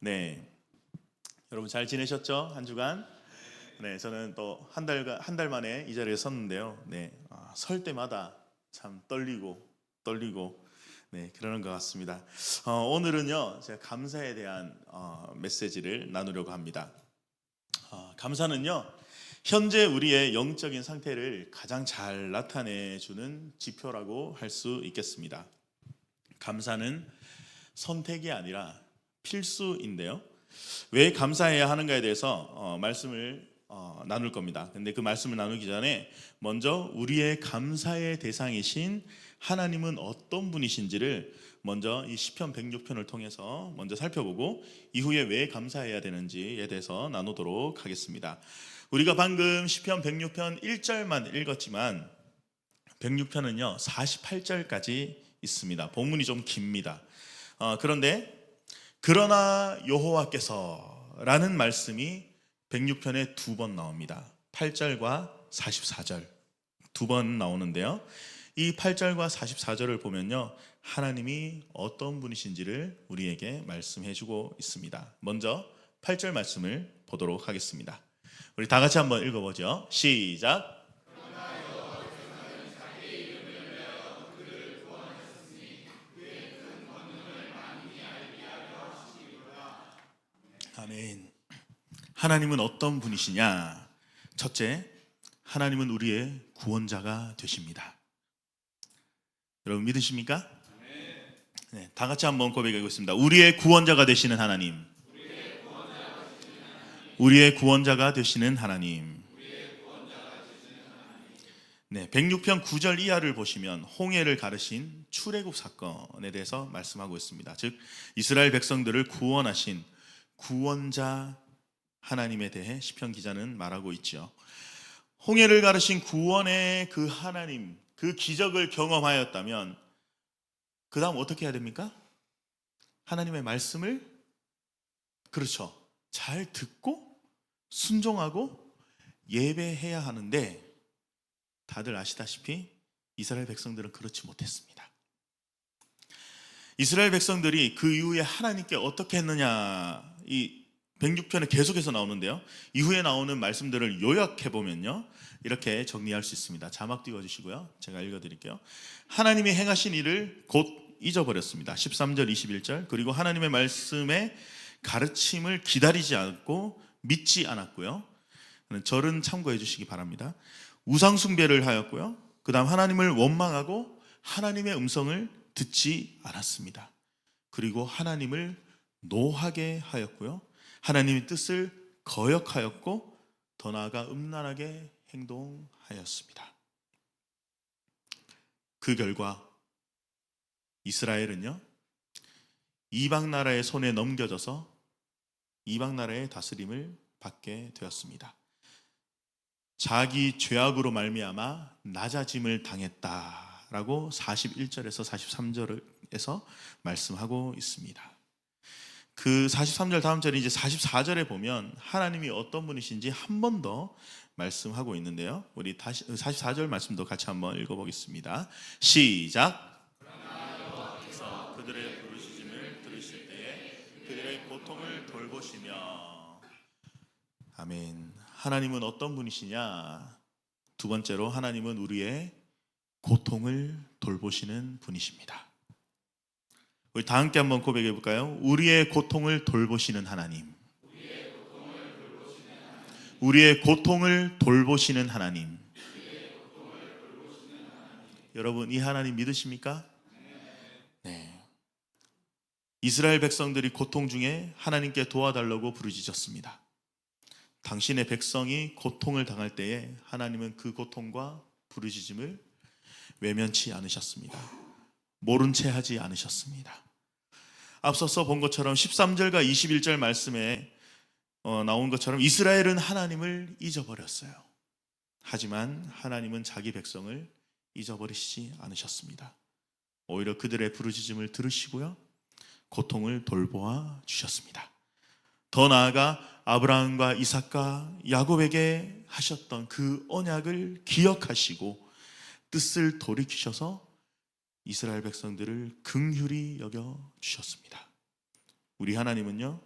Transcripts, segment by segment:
네. 여러분 잘 지내셨죠? 한 주간? 네, 저는 또 한 달간 한달 만에 이 자리에 섰는데요. 네. 아, 설 때마다 참 떨리고 떨리고 네, 그러는 것 같습니다. 어, 오늘은요. 제가 감사에 대한 어, 메시지를 나누려고 합니다. 어, 감사는요. 현재 우리의 영적인 상태를 가장 잘 나타내 주는 지표라고 할 수 있겠습니다. 감사는 선택이 아니라 필수인데요. 왜 감사해야 하는가에 대해서 어, 말씀을 어, 나눌 겁니다. 근데 그 말씀을 나누기 전에 먼저 우리의 감사의 대상이신 하나님은 어떤 분이신지를 먼저 이 시편 106편을 통해서 먼저 살펴보고 이후에 왜 감사해야 되는지에 대해서 나누도록 하겠습니다. 우리가 방금 시편 106편 1절만 읽었지만 106편은요 48절까지 있습니다. 본문이 좀 깁니다. 어, 그런데 그러나 여호와께서라는 말씀이 106편에 두 번 나옵니다. 8절과 44절 두 번 나오는데요. 이 8절과 44절을 보면요. 하나님이 어떤 분이신지를 우리에게 말씀해 주고 있습니다. 먼저 8절 말씀을 보도록 하겠습니다. 우리 다 같이 한번 읽어보죠. 시작. 아멘. 하나님은 어떤 분이시냐? 첫째, 하나님은 우리의 구원자가 되십니다. 여러분 믿으십니까? 네, 다 같이 한번 고백하겠습니다. 우리의 구원자가 되시는 하나님. 우리의 구원자가 되시는 하나님. 네, 106편 9절 이하를 보시면 홍해를 가르신 출애굽 사건에 대해서 말씀하고 있습니다. 즉 이스라엘 백성들을 구원하신 구원자 하나님에 대해 시편 기자는 말하고 있죠. 홍해를 가르신 구원의 그 하나님, 그 기적을 경험하였다면 그 다음 어떻게 해야 됩니까? 하나님의 말씀을 그렇죠. 잘 듣고 순종하고 예배해야 하는데 다들 아시다시피 이스라엘 백성들은 그렇지 못했습니다. 이스라엘 백성들이 그 이후에 하나님께 어떻게 했느냐 이 106편에 계속해서 나오는데요. 이후에 나오는 말씀들을 요약해 보면요. 이렇게 정리할 수 있습니다. 자막 띄워 주시고요. 제가 읽어 드릴게요. 하나님이 행하신 일을 곧 잊어버렸습니다. 13절 21절. 그리고 하나님의 말씀에 가르침을 기다리지 않고 믿지 않았고요. 절은 참고해 주시기 바랍니다. 우상 숭배를 하였고요. 그다음 하나님을 원망하고 하나님의 음성을 듣지 않았습니다. 그리고 하나님을 노하게 하였고요. 하나님의 뜻을 거역하였고 더 나아가 음란하게 행동하였습니다. 그 결과 이스라엘은요. 이방 나라의 손에 넘겨져서 이방 나라의 다스림을 받게 되었습니다. 자기 죄악으로 말미암아 낮아짐을 당했다라고 41절에서 43절에서 말씀하고 있습니다. 그 43절 다음 절에 이제 44절에 보면 하나님이 어떤 분이신지 한 번 더 말씀하고 있는데요. 우리 다시 44절 말씀도 같이 한번 읽어 보겠습니다. 시작. 그들의 부르짖음을 들으실 때에 그들의 고통을 돌보시며 아멘. 하나님은 어떤 분이시냐? 두 번째로 하나님은 우리의 고통을 돌보시는 분이십니다. 우리 다 함께 한번 고백해 볼까요? 우리의 고통을 돌보시는 하나님. 우리의 고통을 돌보시는 하나님. 여러분 이 하나님 믿으십니까? 네. 이스라엘 백성들이 고통 중에 하나님께 도와달라고 부르짖었습니다. 당신의 백성이 고통을 당할 때에 하나님은 그 고통과 부르짖음을 외면치 않으셨습니다. 모른 채 하지 않으셨습니다. 앞서서 본 것처럼 13절과 21절 말씀에 어, 나온 것처럼 이스라엘은 하나님을 잊어버렸어요. 하지만 하나님은 자기 백성을 잊어버리시지 않으셨습니다. 오히려 그들의 부르짖음을 들으시고요. 고통을 돌보아 주셨습니다. 더 나아가 아브라함과 이삭과 야곱에게 하셨던 그 언약을 기억하시고 뜻을 돌이키셔서 이스라엘 백성들을 긍휼히 여겨 주셨습니다. 우리 하나님은요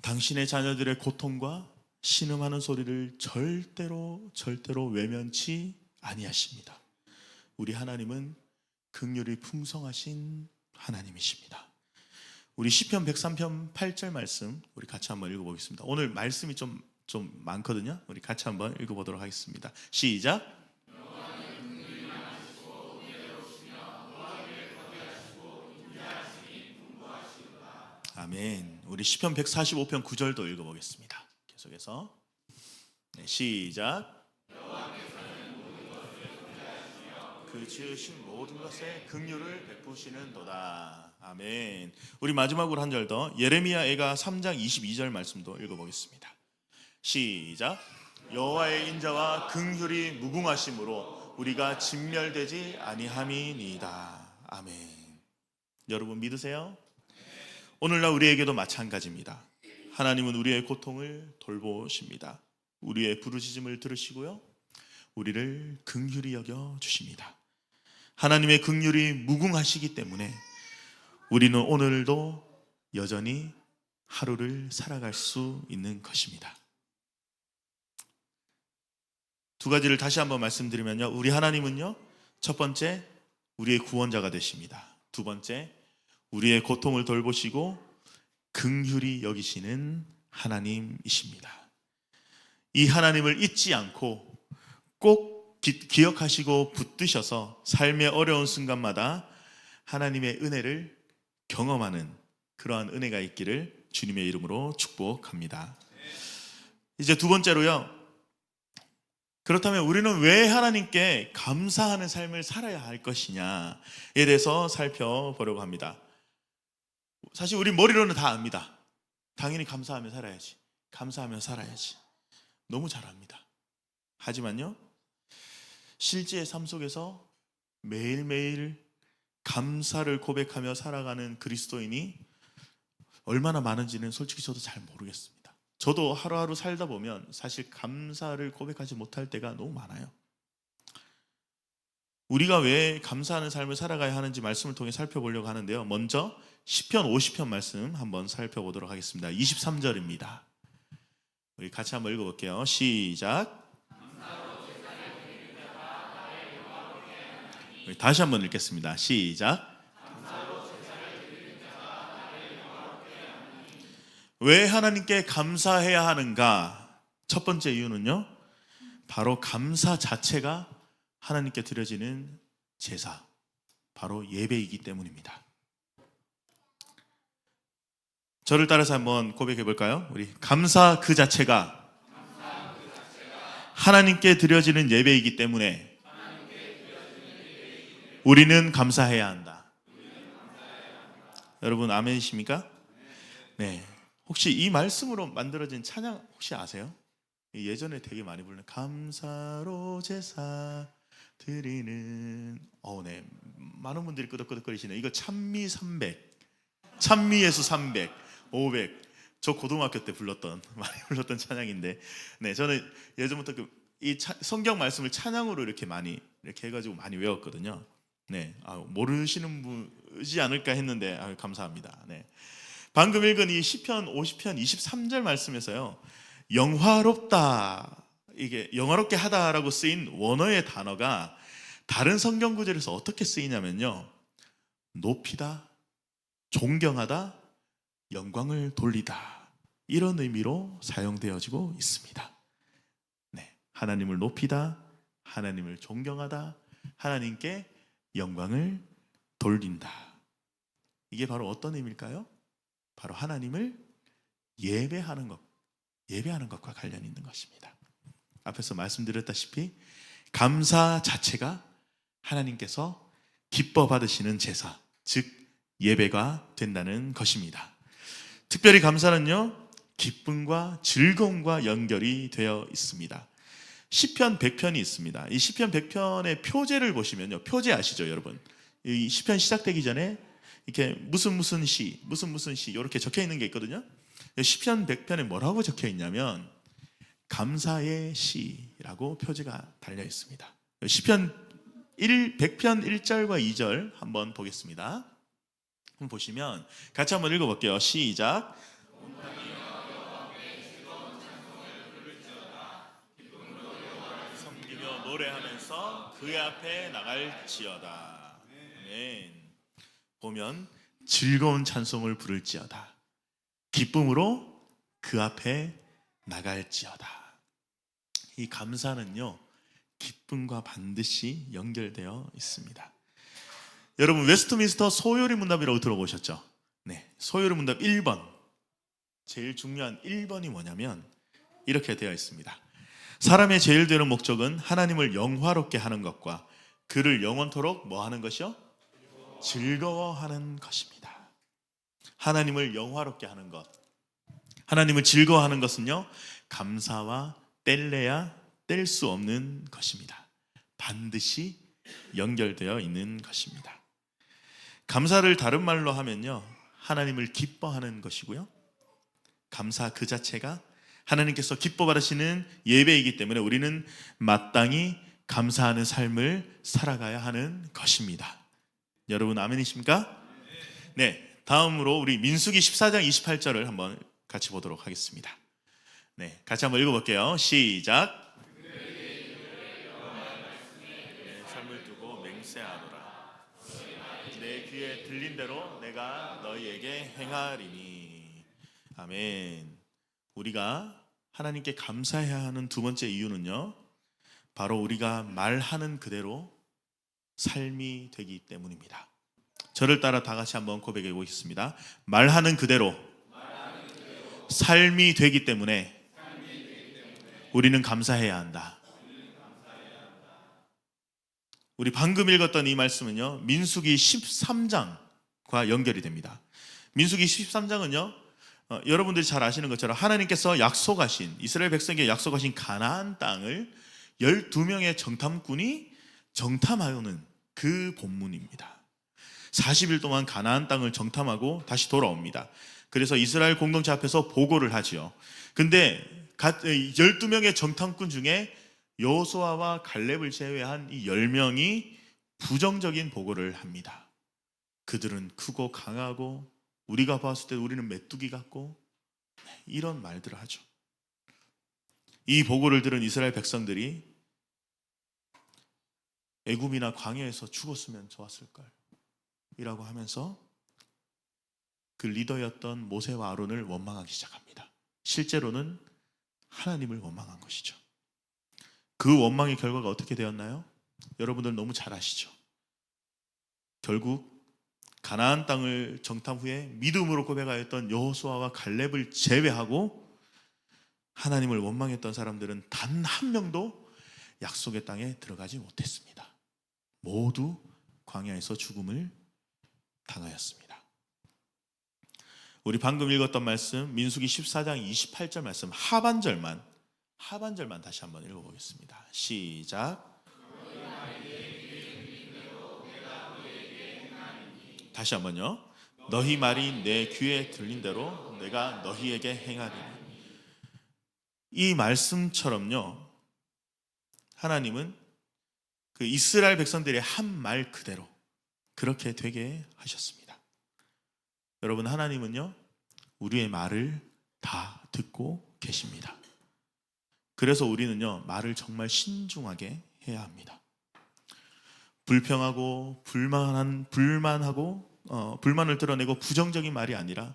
당신의 자녀들의 고통과 신음하는 소리를 절대로 절대로 외면치 아니하십니다. 우리 하나님은 긍휼이 풍성하신 하나님이십니다. 우리 시편 103편 8절 말씀 우리 같이 한번 읽어 보겠습니다. 오늘 말씀이 좀좀 많거든요. 우리 같이 한번 읽어 보도록 하겠습니다. 시작. 아멘. 우리 시편 145편 9절도 읽어 보겠습니다. 계속해서 네, 시작. 그 지으신 모든 것에 긍휼을 베푸시는도다. 아멘. 우리 마지막으로 한 절 더 예레미야 애가 3장 22절 말씀도 읽어 보겠습니다. 시작. 여호와의 인자와 긍휼이 무궁하심으로 우리가 진멸되지 아니함이니이다. 아멘. 여러분 믿으세요? 오늘날 우리에게도 마찬가지입니다. 하나님은 우리의 고통을 돌보십니다. 우리의 부르짖음을 들으시고요. 우리를 긍휼히 여겨 주십니다. 하나님의 긍휼이 무궁하시기 때문에 우리는 오늘도 여전히 하루를 살아갈 수 있는 것입니다. 두 가지를 다시 한번 말씀드리면요. 우리 하나님은요. 첫 번째 우리의 구원자가 되십니다. 두 번째 우리의 고통을 돌보시고 긍휼히 여기시는 하나님이십니다. 이 하나님을 잊지 않고 꼭 기, 기억하시고 붙드셔서 삶의 어려운 순간마다 하나님의 은혜를 경험하는 그러한 은혜가 있기를 주님의 이름으로 축복합니다. 이제 두 번째로요. 그렇다면 우리는 왜 하나님께 감사하는 삶을 살아야 할 것이냐에 대해서 살펴보려고 합니다. 사실 우리 머리로는 다 압니다. 당연히 감사하며 살아야지. 감사하며 살아야지. 너무 잘 압니다. 하지만요, 실제의 삶 속에서 매일매일 감사를 고백하며 살아가는 그리스도인이 얼마나 많은지는 솔직히 저도 잘 모르겠습니다. 저도 하루하루 살다 보면 사실 감사를 고백하지 못할 때가 너무 많아요. 우리가 왜 감사하는 삶을 살아가야 하는지 말씀을 통해 살펴보려고 하는데요. 먼저 10편 50편 말씀 한번 살펴보도록 하겠습니다. 23절입니다. 우리 같이 한번 읽어볼게요. 시작. 우리 다시 한번 읽겠습니다. 시작. 왜 하나님께 감사해야 하는가? 첫 번째 이유는요. 바로 감사 자체가 하나님께 드려지는 제사, 바로 예배이기 때문입니다. 저를 따라서 한번 고백해 볼까요? 우리 감사 그 자체가 하나님께 드려지는 예배이기 때문에 우리는 감사해야 한다. 여러분 아멘이십니까? 네. 혹시 이 말씀으로 만들어진 찬양 혹시 아세요? 예전에 되게 많이 부르는 감사로 제사 드리는 어, 네. 많은 분들이 끄덕끄덕거리시네. 이거 찬미 300. 찬미 예수 300. 500. 저 고등학교 때 불렀던 많이 불렀던 찬양인데, 네 저는 예전부터 그 이 성경 말씀을 찬양으로 이렇게 많이 이렇게 해가지고 많이 외웠거든요. 네, 아, 모르시는 분이지 않을까 했는데 아, 감사합니다. 네, 방금 읽은 이 시편 50편 23절 말씀에서요, 영화롭다 이게 영화롭게 하다라고 쓰인 원어의 단어가 다른 성경 구절에서 어떻게 쓰이냐면요, 높이다, 존경하다, 영광을 돌리다 이런 의미로 사용되어지고 있습니다. 네, 하나님을 높이다, 하나님을 존경하다, 하나님께 영광을 돌린다. 이게 바로 어떤 의미일까요? 바로 하나님을 예배하는 것, 예배하는 것과 관련 있는 것입니다. 앞에서 말씀드렸다시피 감사 자체가 하나님께서 기뻐 받으시는 제사, 즉 예배가 된다는 것입니다. 특별히 감사는요, 기쁨과 즐거움과 연결이 되어 있습니다. 시편 100편이 있습니다. 이 시편 100편의 표제를 보시면요. 표제 아시죠, 여러분? 이 시편 시작되기 전에 이렇게 무슨 무슨 시, 무슨 무슨 시 이렇게 적혀 있는 게 있거든요. 시편 100편에 뭐라고 적혀 있냐면 감사의 시라고 표제가 달려 있습니다. 시편 1 100편 1절과 2절 한번 보겠습니다. 보시면 같이 한번 읽어볼게요. 시작. 섬기며 노래하면서 그 앞에 나갈지어다. 네. 보면 즐거운 찬송을 부를지어다. 기쁨으로 그 앞에 나갈지어다. 이 감사는요, 기쁨과 반드시 연결되어 있습니다. 여러분, 웨스트민스터 소요리 문답이라고 들어보셨죠? 네. 소요리 문답 1번. 제일 중요한 1번이 뭐냐면, 이렇게 되어 있습니다. 사람의 제일 되는 목적은 하나님을 영화롭게 하는 것과 그를 영원토록 뭐 하는 것이요? 즐거워하는 것입니다. 하나님을 영화롭게 하는 것. 하나님을 즐거워하는 것은요, 감사와 뗄래야 뗄 수 없는 것입니다. 반드시 연결되어 있는 것입니다. 감사를 다른 말로 하면요, 하나님을 기뻐하는 것이고요. 감사 그 자체가 하나님께서 기뻐 받으시는 예배이기 때문에 우리는 마땅히 감사하는 삶을 살아가야 하는 것입니다. 여러분 아멘이십니까? 네. 다음으로 우리 민수기 14장 28절을 한번 같이 보도록 하겠습니다. 네. 같이 한번 읽어 볼게요. 시작. 내 삶을 두고 맹세하노라. 내 귀에 들린 대로 내가 너희에게 행하리니. 아멘. 우리가 하나님께 감사해야 하는 두 번째 이유는요. 바로 우리가 말하는 그대로 삶이 되기 때문입니다. 저를 따라 다 같이 한번 고백해 보겠습니다. 말하는 그대로 삶이 되기 때문에 우리는 감사해야 한다. 우리 방금 읽었던 이 말씀은요. 민수기 13장과 연결이 됩니다. 민수기 13장은요. 어, 여러분들이 잘 아시는 것처럼 하나님께서 약속하신 이스라엘 백성에게 약속하신 가나안 땅을 12명의 정탐꾼이 정탐하는 그 본문입니다. 40일 동안 가나안 땅을 정탐하고 다시 돌아옵니다. 그래서 이스라엘 공동체 앞에서 보고를 하지요. 근데 12명의 정탐꾼 중에 여호수아와 갈렙을 제외한 이 10명이 부정적인 보고를 합니다. 그들은 크고 강하고 우리가 봤을 때 우리는 메뚜기 같고 이런 말들을 하죠. 이 보고를 들은 이스라엘 백성들이 애굽이나 광야에서 죽었으면 좋았을 걸 이라고 하면서 그 리더였던 모세와 아론을 원망하기 시작합니다. 실제로는 하나님을 원망한 것이죠. 그 원망의 결과가 어떻게 되었나요? 여러분들 너무 잘 아시죠. 결국 가나안 땅을 정탐 후에 믿음으로 고백하였던 여호수아와 갈렙을 제외하고 하나님을 원망했던 사람들은 단 한 명도 약속의 땅에 들어가지 못했습니다. 모두 광야에서 죽음을 당하였습니다. 우리 방금 읽었던 말씀 민수기 14장 28절 말씀 하반절만 하반절만 다시 한번 읽어보겠습니다. 시작. 다시 한번요. 너희 말이 내 귀에 들린 대로 내가 너희에게 행하리니. 이 말씀처럼요. 하나님은 그 이스라엘 백성들의 한 말 그대로 그렇게 되게 하셨습니다. 여러분 하나님은요. 우리의 말을 다 듣고 계십니다. 그래서 우리는요. 말을 정말 신중하게 해야 합니다. 불평하고 불만한 불만하고 어, 불만을 드러내고 부정적인 말이 아니라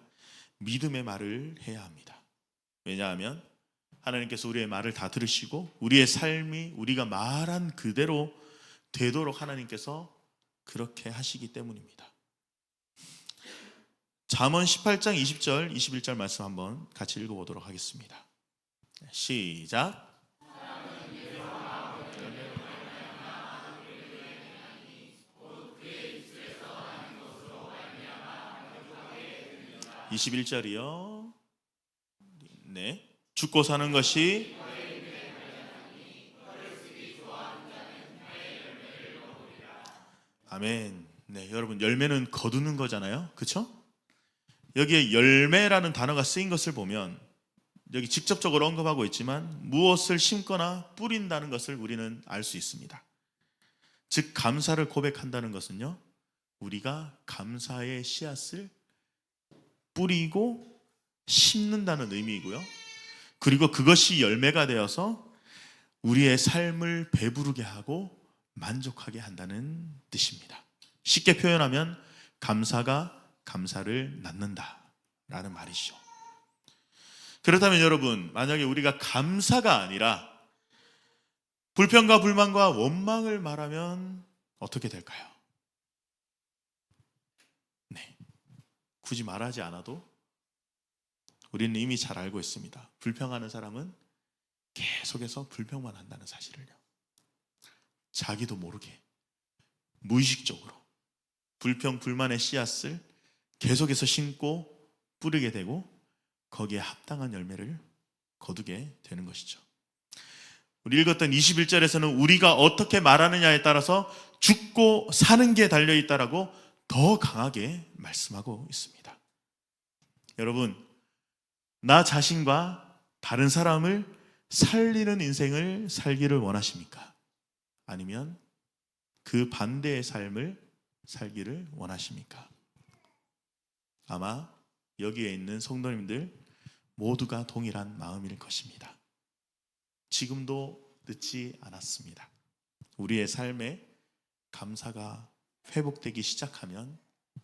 믿음의 말을 해야 합니다. 왜냐하면 하나님께서 우리의 말을 다 들으시고 우리의 삶이 우리가 말한 그대로 되도록 하나님께서 그렇게 하시기 때문입니다. 잠언 18장 20절 21절 말씀 한번 같이 읽어 보도록 하겠습니다. 시작. 21절이요. 네. 죽고 사는 것이 아멘. 네, 여러분 열매는 거두는 거잖아요. 그렇죠? 여기에 열매라는 단어가 쓰인 것을 보면 여기 직접적으로 언급하고 있지만 무엇을 심거나 뿌린다는 것을 우리는 알 수 있습니다. 즉 감사를 고백한다는 것은요. 우리가 감사의 씨앗을 뿌리고 심는다는 의미이고요. 그리고 그것이 열매가 되어서 우리의 삶을 배부르게 하고 만족하게 한다는 뜻입니다. 쉽게 표현하면 감사가 감사를 낳는다라는 말이죠. 그렇다면 여러분, 만약에 우리가 감사가 아니라 불평과 불만과 원망을 말하면 어떻게 될까요? 네. 굳이 말하지 않아도 우리는 이미 잘 알고 있습니다. 불평하는 사람은 계속해서 불평만 한다는 사실을요. 자기도 모르게 무의식적으로 불평 불만의 씨앗을 계속해서 심고 뿌리게 되고 거기에 합당한 열매를 거두게 되는 것이죠. 우리 읽었던 21절에서는 우리가 어떻게 말하느냐에 따라서 죽고 사는 게 달려 있다라고 더 강하게 말씀하고 있습니다. 여러분, 나 자신과 다른 사람을 살리는 인생을 살기를 원하십니까? 아니면 그 반대의 삶을 살기를 원하십니까? 아마 여기에 있는 성도님들 모두가 동일한 마음일 것입니다. 지금도 늦지 않았습니다. 우리의 삶에 감사가 회복되기 시작하면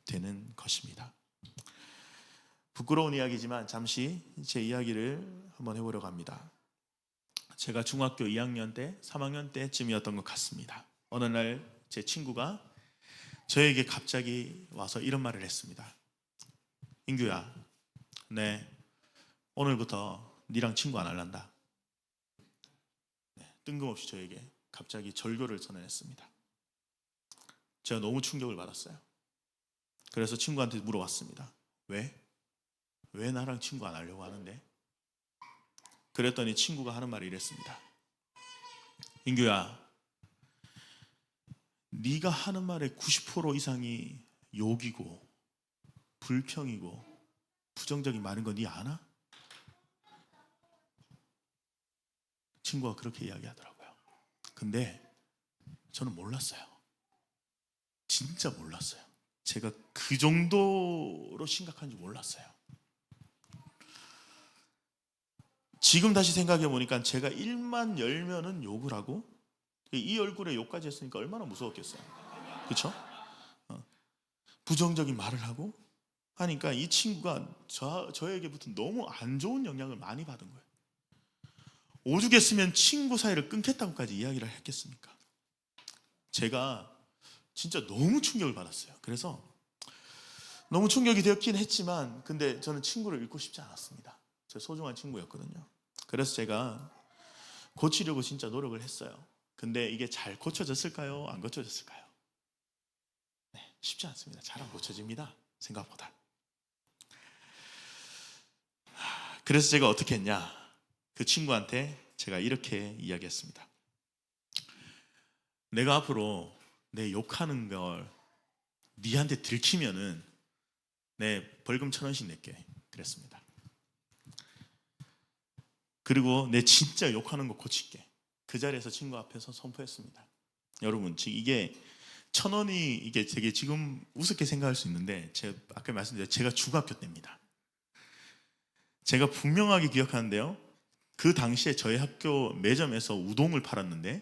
되는 것입니다. 부끄러운 이야기지만 잠시 제 이야기를 한번 해보려고 합니다. 제가 중학교 2학년 때, 3학년 때쯤이었던 것 같습니다. 어느 날 제 친구가 저에게 갑자기 와서 이런 말을 했습니다. 인규야, 네 오늘부터 니랑 친구 안 할란다. 네, 뜬금없이 저에게 갑자기 절교를 선언했습니다. 제가 너무 충격을 받았어요. 그래서 친구한테 물어봤습니다. 왜? 왜 나랑 친구 안 하려고 하는데? 그랬더니 친구가 하는 말이 이랬습니다. 인규야, 네가 하는 말의 90% 이상이 욕이고 불평이고 부정적인 말인 거 네 아나? 친구가 그렇게 이야기하더라고요. 근데 저는 몰랐어요. 진짜 몰랐어요. 제가 그 정도로 심각한지 몰랐어요. 지금 다시 생각해 보니까 제가 일만 열면은 욕을 하고 이 얼굴에 욕까지 했으니까 얼마나 무서웠겠어요. 그렇죠? 부정적인 말을 하고 하니까 이 친구가 저, 저에게부터 너무 안 좋은 영향을 많이 받은 거예요. 오죽했으면 친구 사이를 끊겠다고까지 이야기를 했겠습니까? 제가 진짜 너무 충격을 받았어요. 그래서 너무 충격이 되었긴 했지만 근데 저는 친구를 잃고 싶지 않았습니다. 제 소중한 친구였거든요. 그래서 제가 고치려고 진짜 노력을 했어요. 근데 이게 잘 고쳐졌을까요? 안 고쳐졌을까요? 네, 쉽지 않습니다. 잘 안 고쳐집니다. 생각보다. 그래서 제가 어떻게 했냐? 그 친구한테 제가 이렇게 이야기했습니다. 내가 앞으로 내 욕하는 걸 니한테 들키면은 내 벌금 천 원씩 낼게. 그랬습니다. 그리고 내 진짜 욕하는 거 고칠게. 그 자리에서 친구 앞에서 선포했습니다. 여러분, 지금 이게 천 원이 이게 되게 지금 우습게 생각할 수 있는데 제가 아까 말씀드린 제가 중학교 때입니다. 제가 분명하게 기억하는데요. 그 당시에 저희 학교 매점에서 우동을 팔았는데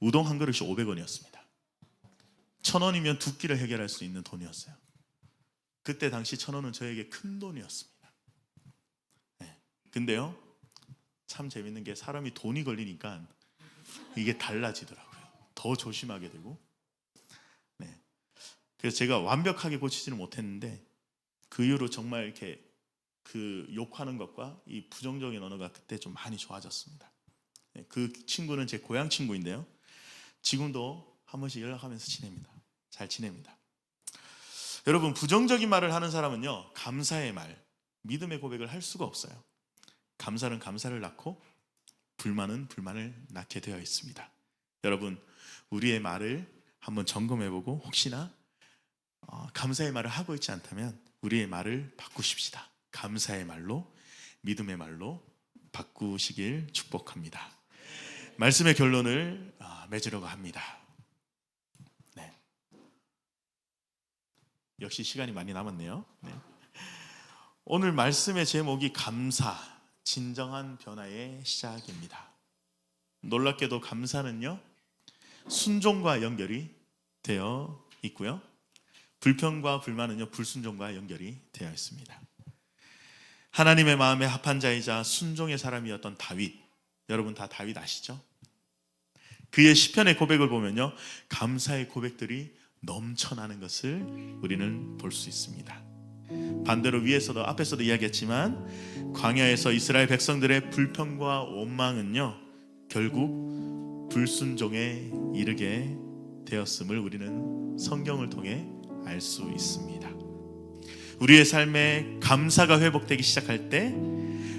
우동 한 그릇이 500원이었습니다. 천 원이면 두 끼를 해결할 수 있는 돈이었어요. 그때 당시 천 원은 저에게 큰 돈이었습니다. 네. 근데요, 참 재밌는 게 사람이 돈이 걸리니까 이게 달라지더라고요. 더 조심하게 되고. 네. 그래서 제가 완벽하게 고치지는 못했는데 그 이후로 정말 이렇게 그 욕하는 것과 이 부정적인 언어가 그때 좀 많이 좋아졌습니다. 네, 그 친구는 제 고향 친구인데요. 지금도 한 번씩 연락하면서 지냅니다. 잘 지냅니다. 여러분 부정적인 말을 하는 사람은요 감사의 말, 믿음의 고백을 할 수가 없어요. 감사는 감사를 낳고 불만은 불만을 낳게 되어 있습니다. 여러분 우리의 말을 한번 점검해보고 혹시나 어, 감사의 말을 하고 있지 않다면 우리의 말을 바꾸십시다. 감사의 말로 믿음의 말로 바꾸시길 축복합니다. 말씀의 결론을 아, 맺으려고 합니다. 네. 역시 시간이 많이 남았네요. 네. 오늘 말씀의 제목이 감사, 진정한 변화의 시작입니다. 놀랍게도 감사는요, 순종과 연결이 되어 있고요. 불평과 불만은요 불순종과 연결이 되어 있습니다. 하나님의 마음에 합한 자이자 순종의 사람이었던 다윗 여러분 다 다윗 아시죠? 그의 시편의 고백을 보면요 감사의 고백들이 넘쳐나는 것을 우리는 볼 수 있습니다. 반대로 위에서도 앞에서도 이야기했지만 광야에서 이스라엘 백성들의 불평과 원망은요 결국 불순종에 이르게 되었음을 우리는 성경을 통해 알 수 있습니다. 우리의 삶에 감사가 회복되기 시작할 때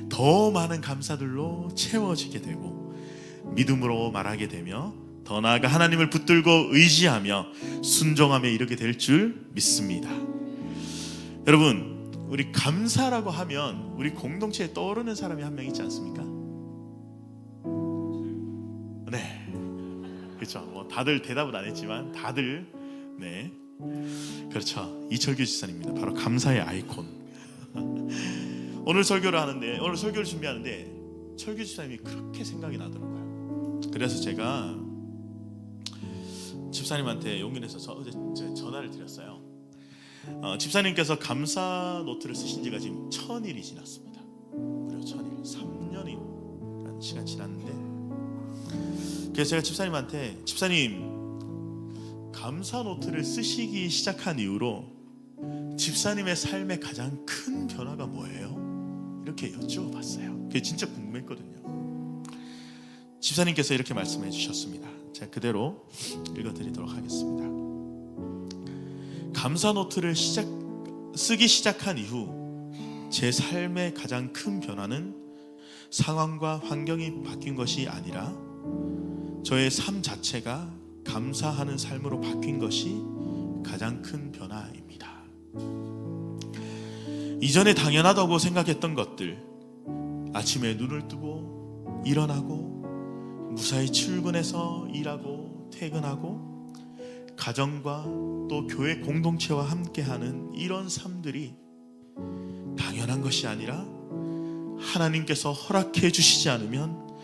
더 많은 감사들로 채워지게 되고 믿음으로 말하게 되며 더 나아가 하나님을 붙들고 의지하며 순종함에 이르게 될 줄 믿습니다. 여러분, 우리 감사라고 하면 우리 공동체에 떠오르는 사람이 한 명 있지 않습니까? 네. 그렇죠. 뭐 다들 대답은 안 했지만 다들 네. 그렇죠. 이철규 지사님입니다. 바로 감사의 아이콘. 오늘 설교를 하는데 오늘 설교를 준비하는데 철규 집사님이 그렇게 생각이 나더라고요. 그래서 제가 집사님한테 용기 내서 전화를 드렸어요. 어, 집사님께서 감사 노트를 쓰신 지가 지금 천일이 지났습니다. 무려 천일, 3년이라는 시간 지났는데 그래서 제가 집사님한테 집사님 감사 노트를 쓰시기 시작한 이후로 집사님의 삶의 가장 큰 변화가 뭐예요? 이렇게 여쭈어봤어요. 그게 진짜 궁금했거든요. 집사님께서 이렇게 말씀해 주셨습니다. 제가 그대로 읽어드리도록 하겠습니다. 감사 노트를 시작 쓰기 시작한 이후 제 삶의 가장 큰 변화는 상황과 환경이 바뀐 것이 아니라 저의 삶 자체가 감사하는 삶으로 바뀐 것이 가장 큰 변화입니다. 이전에 당연하다고 생각했던 것들, 아침에 눈을 뜨고 일어나고 무사히 출근해서 일하고 퇴근하고 가정과 또 교회 공동체와 함께하는 이런 삶들이 당연한 것이 아니라 하나님께서 허락해 주시지 않으면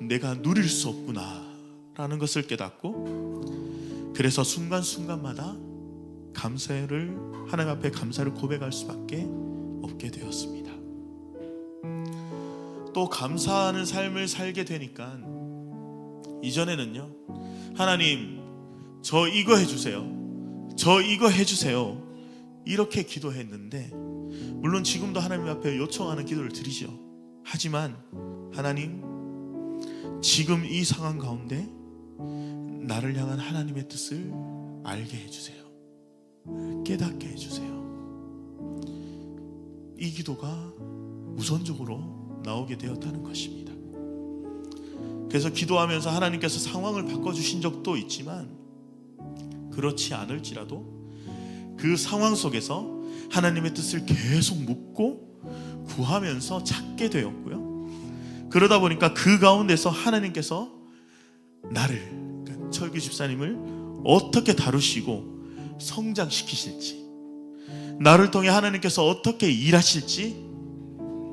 내가 누릴 수 없구나라는 것을 깨닫고 그래서 순간순간마다 감사를 하나님 앞에 감사를 고백할 수밖에 없게 되었습니다. 또 감사하는 삶을 살게 되니까 이전에는요 하나님 저 이거 해주세요. 저 이거 해주세요. 이렇게 기도했는데 물론 지금도 하나님 앞에 요청하는 기도를 드리죠. 하지만 하나님 지금 이 상황 가운데 나를 향한 하나님의 뜻을 알게 해주세요. 깨닫게 해주세요. 이 기도가 우선적으로 나오게 되었다는 것입니다. 그래서 기도하면서 하나님께서 상황을 바꿔주신 적도 있지만 그렇지 않을지라도 그 상황 속에서 하나님의 뜻을 계속 묻고 구하면서 찾게 되었고요. 그러다 보니까 그 가운데서 하나님께서 나를 그러니까 철규 집사님을 어떻게 다루시고 성장시키실지 나를 통해 하나님께서 어떻게 일하실지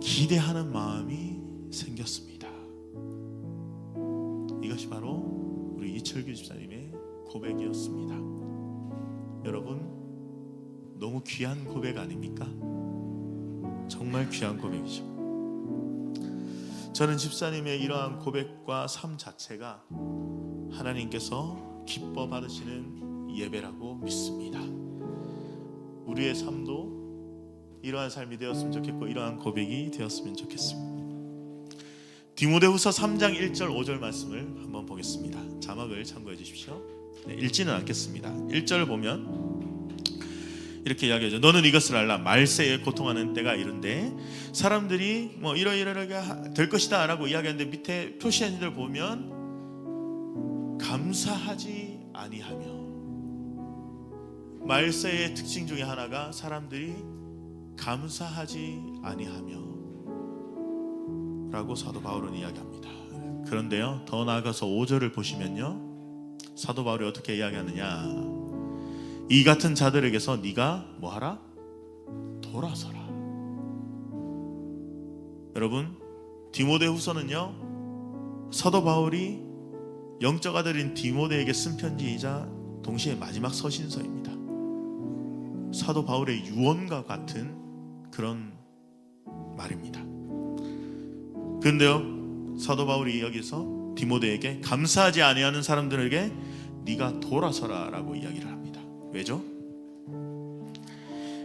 기대하는 마음이 생겼습니다. 이것이 바로 우리 이철규 집사님의 고백이었습니다. 여러분, 너무 귀한 고백 아닙니까? 정말 귀한 고백이죠. 저는 집사님의 이러한 고백과 삶 자체가 하나님께서 기뻐 받으시는 예배라고 믿습니다. 우리의 삶도 이러한 삶이 되었으면 좋겠고 이러한 고백이 되었으면 좋겠습니다. 디모데후서 3장 1절 5절 말씀을 한번 보겠습니다. 자막을 참고해 주십시오. 네, 읽지는 않겠습니다. 1절 보면 이렇게 이야기하죠. 너는 이것을 알라. 말세에 고통하는 때가 이른데 사람들이 뭐 이러이러하게 될 것이다라고 이야기하는데 밑에 표시한 이들 보면 감사하지 아니하며 말세의 특징 중에 하나가 사람들이 감사하지 아니하며 라고 사도 바울은 이야기합니다. 그런데요, 더 나아가서 5절을 보시면요. 사도 바울이 어떻게 이야기하느냐? 이 같은 자들에게서 네가 뭐 하라? 돌아서라. 여러분, 디모데후서는요. 사도 바울이 영적 아들인 디모데에게 쓴 편지이자 동시에 마지막 서신서입니다. 사도 바울의 유언과 같은 그런 말입니다. 그런데요, 사도 바울이 여기서 디모데에게 감사하지 아니하는 사람들에게 네가 돌아서라라고 이야기를 합니다. 왜죠?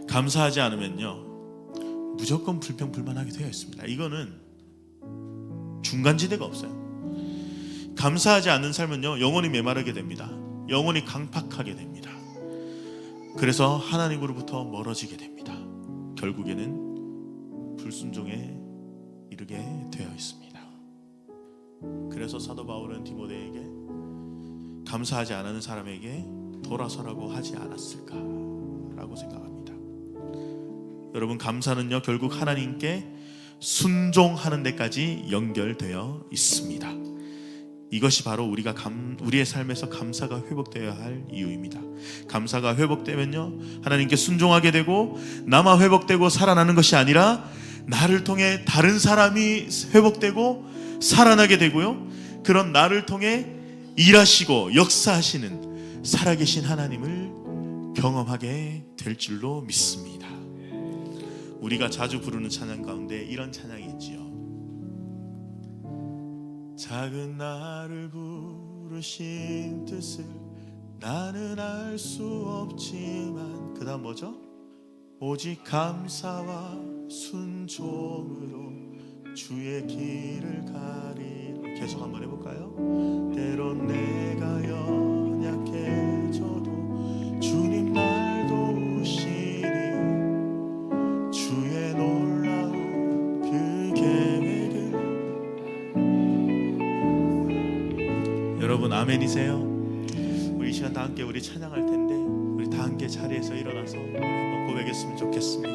감사하지 않으면요 무조건 불평불만하게 되어 있습니다. 이거는 중간지대가 없어요. 감사하지 않는 삶은요 영원히 메마르게 됩니다. 영원히 강팍하게 됩니다. 그래서 하나님으로부터 멀어지게 됩니다. 결국에는 불순종에 이르게 되어 있습니다. 그래서 사도 바울은 디모데에게 감사하지 않는 사람에게 돌아서라고 하지 않았을까라고 생각합니다. 여러분 감사는요 결국 하나님께 순종하는 데까지 연결되어 있습니다. 이것이 바로 우리가 감, 우리의 삶에서 감사가 회복되어야 할 이유입니다. 감사가 회복되면요 하나님께 순종하게 되고 나만 회복되고 살아나는 것이 아니라 나를 통해 다른 사람이 회복되고 살아나게 되고요 그런 나를 통해 일하시고 역사하시는 살아계신 하나님을 경험하게 될 줄로 믿습니다. 우리가 자주 부르는 찬양 가운데 이런 찬양이 있지요. 작은 나를 부르신 뜻을 나는 알 수 없지만 그다음 뭐죠? 오직 감사와 순종으로 주의 길을 가리라 계속 한번 해볼까요? 때론 내가 연약해져도 주님 날 도우시니 주의 놀라운 그 계획을 여러분 아멘이세요? 우리 이 시간 다 함께 우리 찬양할 텐데 다 함께 자리에서 일어나서 한번 고백했으면 좋겠습니다.